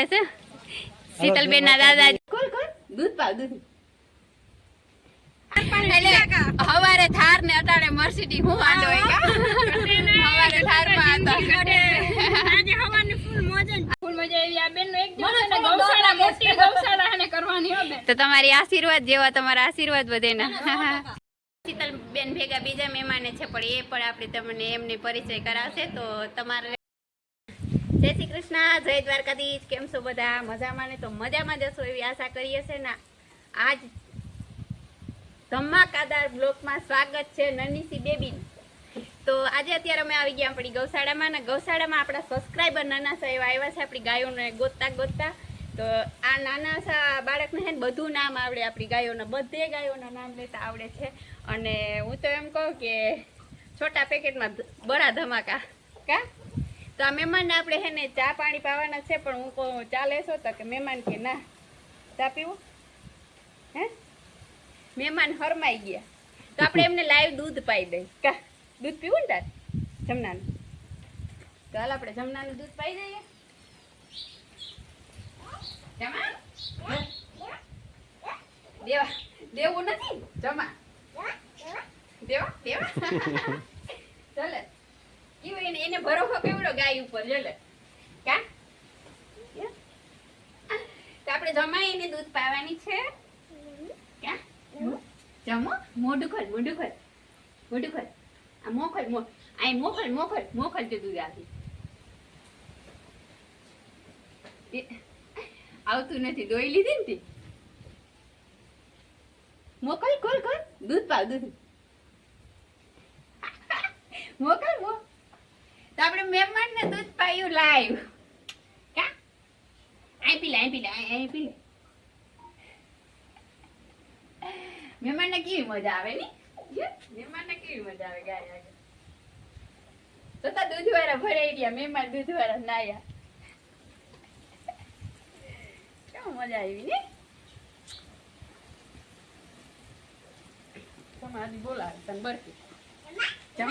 આપણે છે શીતલબેન ના દાદા કોલ કોલ દૂધ પાવ દૂધ હવારે થાર ને અટાણે મર્સિડી હું વાંધો હવારે થારમાં આજે હવાની ફૂલ મોજ ફૂલ મજા આવી આ બેનનો એક દિવસ ગૌશાળા મોટી ગૌશાળા એને કરવાની હો તો તમારી આશીર્વાદ જેવા તમારા આશીર્વાદ વધેના શીતલ બેન ભેગા બીજા મહેમાને છે પણ એ પણ આપણે તમને એમની પરિચય કરાવશે તો તમારે જય શ્રી કૃષ્ણ, જય દ્વારકાધીશ, કેમ છો બધા? મજામાં ને? તો મજામાં જશો એવી આશા કરીએ છે ને આજ ધમાકાદાર બ્લોકમાં સ્વાગત છે નનીસી બેબી તો આજે અત્યારે અમે આવી ગયા આપણી ગૌશાળામાં ને ગૌશાળામાં આપણા સબસ્ક્રાઈબર નાના સા એવા આવ્યા છે આપણી ગાયોને ગોતતા ગોતતા. તો આ નાના સા બાળકને છે ને બધું નામ આવડે આપણી ગાયોના, બધે ગાયોના નામ લેતા આવડે છે. અને હું તો એમ કહું કે છોટા પેકેટમાં બરા ધમાકા. કા? તો આ મહેમાનને આપણે હે ને ચા પાણી પાવાના છે પણ હું કહું ચા લેશો તો કે મહેમાન કે ના. ચા પીવું? હે? મહેમાન હરમાઈ ગયા. તો આપણે એમને લાઈવ દૂધ પાઈ દઈ. કા? દૂધ પીવું ને તાર? જમનાનું. તો હાલ આપણે જમનાનું દૂધ પાઈ દઈએ. જમા? દેવા. દેવું નથી? જમા. દેવા? દેવા? ચાલે. એને એને ભરોસો કેવડો ગાય ઉપર ચાલે કા તો આપણે જમાઈને દૂધ પાવાની છે. કા જમો. મોઢું ખોલ મોઢું ખોલ. મોઢું ખોલ. આ મોખલ મો આ મોખલ મોખલ મોખલ તે દૂધ આપી આવતું નથી દોઈ લીધી ને તે? મોકલ કોલ કોલ દૂધ પાવ દૂધ. મોકલ આપણે મહેમાન ને દૂધ પાયું લાઈવ કા આઈ પી લે આઈ પી લે આય પી લે. મહેમાન ને કેવી મજા આવે ની? મહેમાન ને કેવી મજા આવે ગાય આગળ? તો તા દૂધ વાળા ભરાઈ ગયા મહેમાન દૂધ વાળા નાયા કેવું મજા આવી ને? તમારી બોલાવે તને બરકી જમ?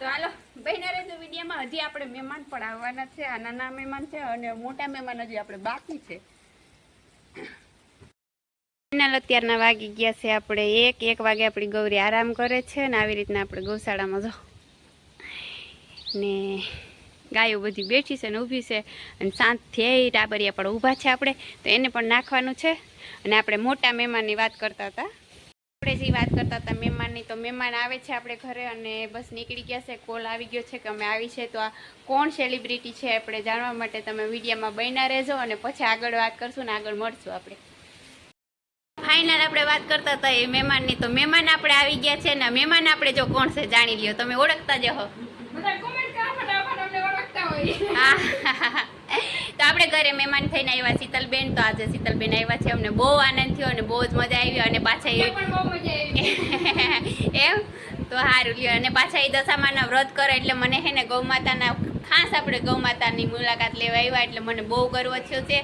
તો હાલો ભાઈ નરેન્દ્ર વિડીયામાં હજી આપણે મહેમાન પણ આવવાના છે, આ નાના મહેમાન છે અને મોટા મહેમાન હજી આપણે બાકી છે. અત્યારના વાગી ગયા છે આપણે એક એક વાગે આપણી ગૌરી આરામ કરે છે ને આવી રીતના આપણે ગૌશાળામાં જો ને ગાયો બધી બેઠી છે ને ઊભી છે અને શાંત થઈ, ટાબરિયા પણ ઊભા છે આપણે, તો એને પણ નાખવાનું છે. અને આપણે મોટા મહેમાનની વાત કરતા હતા. આપણે જે વાત કરતા હતા મહેમાનની તો મહેમાન આવે છે આપણે ઘરે અને બસ નીકળી ગયા છે. કોલ આવી ગયો છે કે અમે આવી છે. તો આ કોણ સેલિબ્રિટી છે આપણે જાણવા માટે તમે વિડીયોમાં બન્યા રહેજો અને પછી આગળ વાત કરશું ને આગળ મળશું આપણે. ફાઇનલ આપણે વાત કરતા હતા એ મહેમાનની. તો મહેમાન આપણે આવી ગયા છે ને મહેમાન આપણે જો કોણ છે જાણી લ્યો. તમે ઓળખતા જ હો હા. તો આપણે ઘરે મહેમાન થઈને આવ્યા શીતલબેન તો આજે શીતલબેન આવ્યા છે. અમને બહુ આનંદ થયો અને બહુ જ મજા આવી અને પાછા એમ? તો સારું લ્યો. અને પાછા એ દશામાના વ્રત કરે એટલે મને હે ને ગૌમાતાના ખાસ આપણે ગૌમાતાની મુલાકાત લેવા આવ્યા એટલે મને બહુ ગર્વ થયો છે.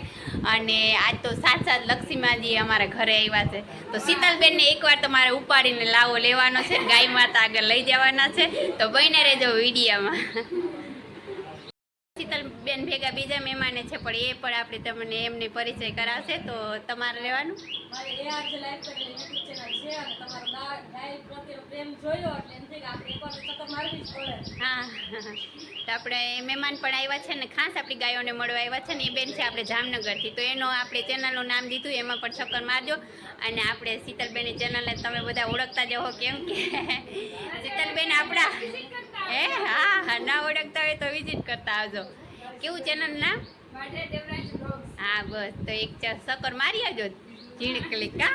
અને આજ તો સાત સાત લક્ષ્મીમાજી અમારા ઘરે આવ્યા છે. તો શીતલબેનને એકવાર તમારે ઉપાડીને લાવો લેવાનો છે. ગાય માતા આગળ લઈ જવાના છે. તો બહીને રહેજો વિડીયામાં. ભેગા બીજા મહેમાને છે પણ એ પણ આપણે તમને એમની પરિચય કરાવશે તો તમારે લેવાનું એ હા તો આપણે મહેમાન પણ આવ્યા છે ને ખાસ આપણી ગાયોને મળવા આવ્યા છે ને એ બેન છે આપણે જામનગરથી. તો એનો આપણે ચેનલનું નામ દીધું એમાં પણ ચક્કર મારજો. અને આપણે શીતલબેનની ચેનલને તમે બધા ઓળખતા જ હો કેમ કે શીતલબેન આપણા હે? હા હા ના ઓળખતા હોય તો વિઝિટ કરતા આવજો. કેવું ચેનલ નામ. હા બસ. તો એક સકર મારી આવજો. ઝીણકલી કા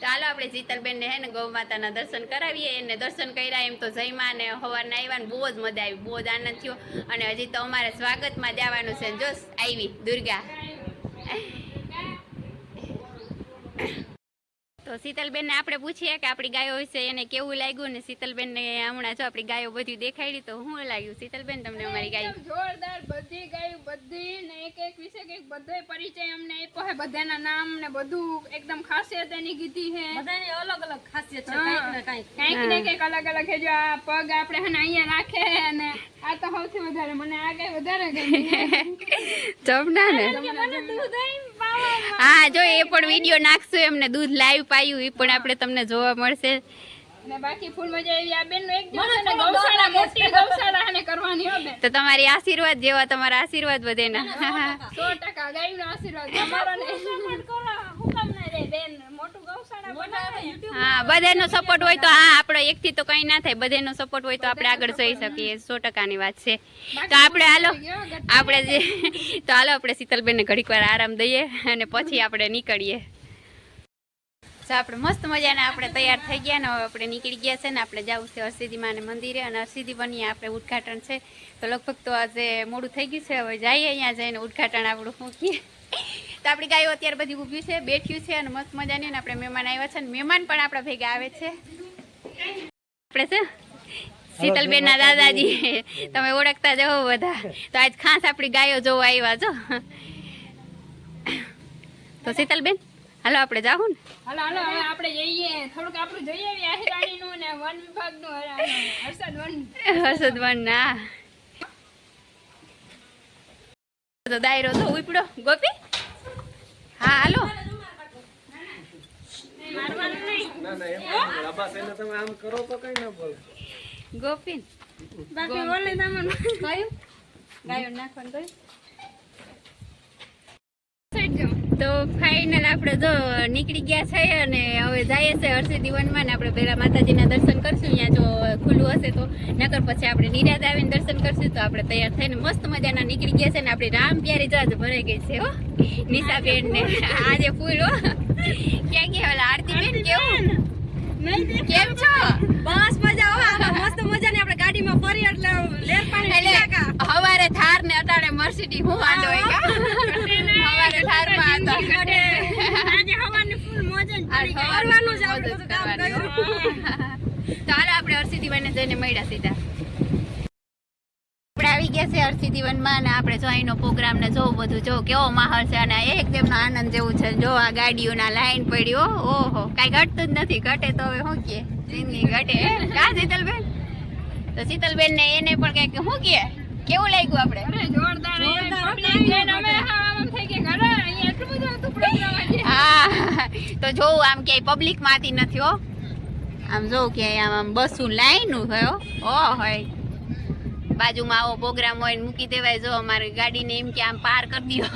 તો આપણે જીતલબેનને હે ને ગૌ માતાના દર્શન કરાવીએ. એને દર્શન કર્યા એમ તો જયમાં ને સવારના આવ્યા ને બહુ જ મજા આવી બહુ જ આનંદ થયો. અને હજી તો અમારે સ્વાગતમાં જવાનું છે જોશ આવી દુર્ગા. તો શીતલબેનને આપણે પૂછીએ કે આપણી ગાયો વિશે એને કેવું લાગ્યું ને શીતલબેનને હમણાં જો આપણી ગાયો બધી દેખાડી તો શું લાગ્યું? શીતલબેન તમને અમારી ગાય જોરદાર બધી ગાયો બધી ને એક એક વિશે કંઈક બધોય પરિચય અમને આપ્યો હે. બધાના નામ ને બધું એકદમ ખાસિયત એની કીધી હે. બધાની અલગ અલગ ખાસિયત છે કંઈક ને કંઈક. કંઈક ને કંઈક અલગ અલગ છે જો આ પગ આપણે હને અહીંયા રાખે અને આ તો સૌથી વધારે મને આ ગાય વધારે ગમી જમના ને મને દૂધ હા જો એ પણ વીડિયો નાખશું એમને દૂધ લાઈવ પાયું એ પણ આપણે તમને જોવા મળશે. ને બાકી ફૂલ મજા આવી. આ બેન એક દિવસ એને ગૌશાળા મોટી ગૌશાળા અને કરવાની હો બેન. તો તમારી આશીર્વાદ જેવા તમારા આશીર્વાદ વધેના સો ટકા ગાયનો આશીર્વાદ. તમારો ને સપોર્ટ કરો હું બધાનો સપોર્ટ હોય તો હા આપણો એકથી તો કંઈ ના થાય બધાનો સપોર્ટ હોય તો આપણે આગળ જઈ શકીએ સો ટકાની વાત છે. તો આપણે હાલો આપણે જે તો હાલો આપણે શીતલબેનને ઘડીક વાર આરામ દઈએ અને પછી આપણે નીકળીએ. તો આપણે મસ્ત મજાના આપણે તૈયાર થઈ ગયા ને હવે આપણે નીકળી ગયા છે ને આપણે જવું છે હરસિદ્ધિ માને મંદિરે અને હરસિદ્ધિ બની આપણે ઉદઘાટન છે. તો લગભગ તો આજે મોડું થઈ ગયું છે હવે જઈએ અહીંયા જઈને ઉદઘાટન આપણું મૂકીએ. તો આપણી ગાયો અત્યારે બધી ઊભી છે બેઠ્યું છે અને મસ્ત મજાની ને આપણે મહેમાન આવ્યા છે અને મહેમાન પણ આપણા ભેગા આવે છે. આપણે છે શીતલબેન ના દાદાજી. તમે ઓળખતા જવો બધા. તો આજ ખાસ આપણી ગાયો જોવા આવ્યા છો. તો શીતલબેન હાલો આપણે જાવું ને. હાલો હાલો હવે આપણે જઈએ. થોડુંક આપણું જઈએ આવીએ આહિરાણીનું ને વન વિભાગનું. અરે, હર્ષદ વન. હર્ષદવન ના તો દાયરો તો ઉપડો ગોપી? હા હાલો. ગોપીન. બાકી બોલે તમને કયું ગાયો નાખવાનું કયું. તો ફાઇનલ આપણે જો નીકળી ગયા છે અને હવે જઈએ છે હર્ષિદ વનમાં ને આપણે પહેલાં માતાજીના દર્શન કરશું. અહીંયા જો ખુલ્લું હશે તો. નકર પછી આપણે નિરાત આવીને દર્શન કરશું. તો આપણે તૈયાર થઈને મસ્ત મજાના નીકળી ગયા છે ને આપણી રામ પ્યારી જહાજ ભરાઈ ગઈ છે હો. નિશાબેન ને આજે ફૂલ હો. ક્યાં ગયા ઓલા આરતીબેન? કેવું? કેમ છો? બસ મજા હો મસ્ત મસ્ત મજાની આપણે ગાડીમાં ફરી એટલે લેર પાણી હવારે થાર ને અટાણે મર્સિડી હું કા? હવારે થારમાં હતા. આજે હવાની ફૂલ મોજ જ આ પડી ગઈ. સવારનું જ આપણે બધું કામ કર્યું. ચાલો આપણે હરસિદ્ધિવનને જઈને મળ્યા સીધા. આપણે આવી ગયા છે હરસિદ્ધિવનમાં અને આપણે જો અહીંનો પ્રોગ્રામ ને જોવું બધું જો કેવો માહોલ છે અને એકદમ આનંદ જેવું છે. જો આ ગાડીઓના લાઈન પડી હો. ઓહો કાંઈ ઘટતું જ નથી. ઘટે તો હવે શું કે જિંદગી ઘટે. કા શીતલબેન? તો શીતલબેન ને એને પણ કંઈક શું કે કેવું લાગ્યું આપણે? અરે જોરદાર હા તો જોવું આમ ક્યાંય પબ્લિકમાંથી નથી હો. આમ જોવું ક્યાંય આમ આમ બસું લાઈનું થયો ઓ હોય. બાજુમાં આવો પ્રોગ્રામ હોય ને મૂકી દેવાય જો અમારી ગાડીને એમ કે આમ પાર કરી દો.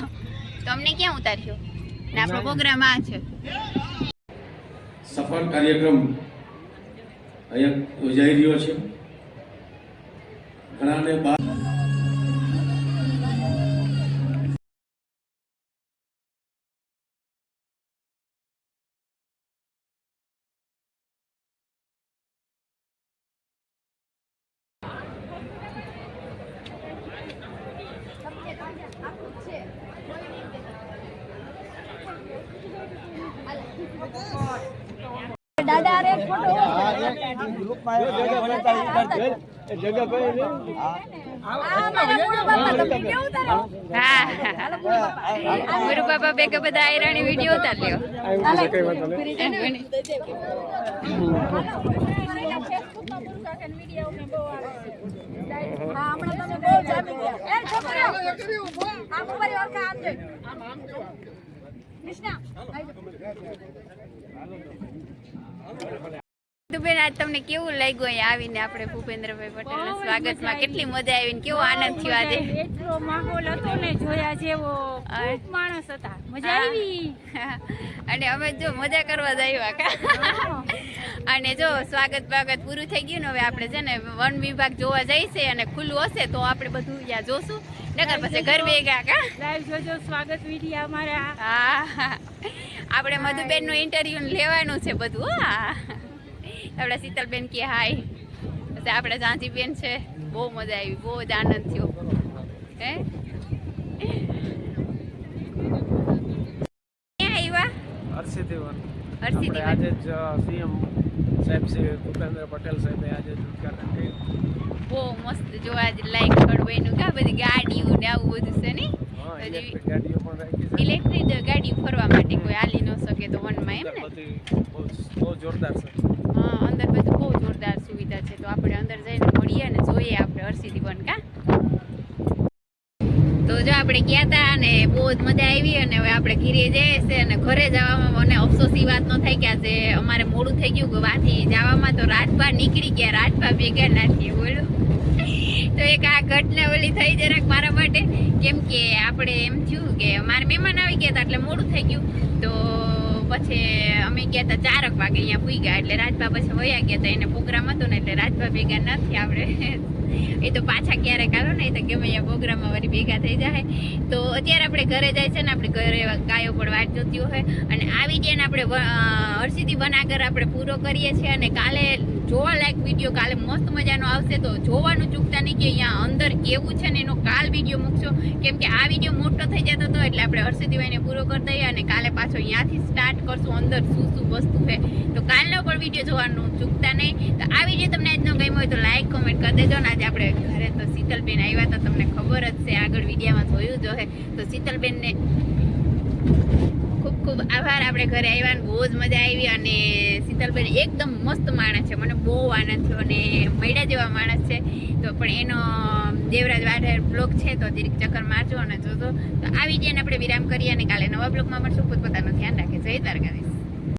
તો અમને ક્યાં ઉતારશો? ને આપણો પ્રોગ્રામ આ છે. સફળ કાર્યક્રમ અહીંયા યોજાઈ રહ્યો છે. ઘણાને બા રે ફોટો બાબા ભેગા બધા આયરાણી વીડિયો ઉતાર લ્યો. હા, હમણાં તમે બહુ જામી ગયા. એ, છોકરીઓ, આમ આમ. બેન આજ તમને કેવું લાગ્યું અહીંયા આવીને આપણે ભૂપેન્દ્રભાઈ પટેલના સ્વાગતમાં? મજા કેટલી મજા આવીને કેવો આનંદ થયો આજે? એટલો માહોલ હતો ને જોયા જેવો. માણસ હતા. મજા આવી. અને અમે જો મજા કરવા જ આવ્યા કા? અને જો સ્વાગત બાગત પૂરું થઈ ગયું ને હવે આપણે છે ને વન વિભાગ જોવા જઈશે અને ખુલ્લું હશે તો આપણે બધું ત્યાં જોશું. નગર પછી ઘર ભેગા કા? લાઈવ જોજો સ્વાગત વીડિયો અમારા. હા. આપણે મધુબેનનું ઇન્ટરવ્યુ લેવાનું છે બધું હા. આપણે શીતલબેન કે હાય. પછી આપણે ઝાંસીબેન છે. બહુ મજા આવી બહુ જ આનંદ થયો. હે? ક્યાં આવ્યા? હર્ષિદીવન હર્ષિદી આજે જ સીએમ સાહેબ શ્રી ભૂપેન્દ્ર પટેલ સાહેબે આજે ઉદઘાટન કર્યું. બહુ મસ્ત જોવા જ લાઈક એનું કા બધી ગાડીઓ ને આવું બધું છે નહીં ઇલેક્ટ્રિક ગાડીઓ ગાડી ફરવા માટે કોઈ હાલી ન શકે તો વનમાં એમ ને? બહુ જોરદાર છે. હા અંદર બધું બહુ જોરદાર સુવિધા છે. તો આપણે અંદર જઈને મળીએ અને જોઈએ આપણે હર્ષિદી બન કા? જો આપણે ગયા હતા અને બહુ જ મજા આવી અને હવે આપણે ઘીરે જઈએ છે અને ઘરે જવામાં મને અફસોસ વાત ન થઈ કે આજે અમારે મોડું થઈ ગયું કે વાથી જવામાં તો રાજભા નીકળી ગયા. રાજભા ભેગા નાખીએ બોલો. તો એક આ ઘટના ઓલી થઈ જરાક મારા માટે, કેમ કે આપણે એમ થયું કે મારા મહેમાન આવી ગયા હતા એટલે મોડું થઈ ગયું. તો પછી અમે ગયા હતા ચારક વાગે અહીંયા પૂઈ ગયા. એટલે રાજભા પછી વયા ગયા હતા એને પ્રોગ્રામ હતો ને એટલે રાજભા ભેગા નથી આપણે એ તો પાછા ક્યારેક આવો ને, એ તો ગમે અહીંયા પ્રોગ્રામમાં વળી ભેગા થઈ જાય. તો અત્યારે આપણે ઘરે જાય છે ને, આપણે ઘરે ગાયો પણ વાટ જોતી હોય. અને આવી જાય આપણે હરસીથી બનાગર આપણે પૂરો કરીએ છીએ અને કાલે જોવા લાયક વીડિયો કાલે મસ્ત મજાનો આવશે. તો જોવાનું ચૂકતા નહીં કે અહીંયા અંદર કેવું છે ને એનો કાલ વીડિયો મૂકશો. કેમ કે આ વીડિયો મોટો થઈ જતો હતો એટલે આપણે હર્ષદીભાઈને પૂરો કરી દઈએ અને કાલે પાછો અહીંયાથી સ્ટાર્ટ કરશું. અંદર શું શું વસ્તુ છે. તો કાલનો પણ વીડિયો જોવાનું ચૂકતા નહીં. તો આ વીડિયો તમને આજનો ગમ્યો હોય તો લાઈક કોમેન્ટ કરી દેજો. ને આજે આપણે ઘરે તો શીતલબેન આવ્યા તો તમને ખબર જ છે, આગળ વિડીયામાં જોયું જ હોય તો શીતલબેનને ખૂબ ખૂબ આભાર. આપણે ઘરે આવ્યા બહુ જ મજા આવી અને શીતલબેન એકદમ મસ્ત માણસ છે. મને બહુ આનંદ થયો અને મૈડા જેવા માણસ છે. તો પણ એનો દેવરાજ વાઢેર બ્લોગ છે તો જરીક ચક્કર મારજો અને જોજો. તો આવી જઈને આપણે વિરામ કરીએ અને કાલે નવા બ્લોગમાં મળશું. પોતપોતાનું ધ્યાન રાખે. જય દ્વારકાધીશ.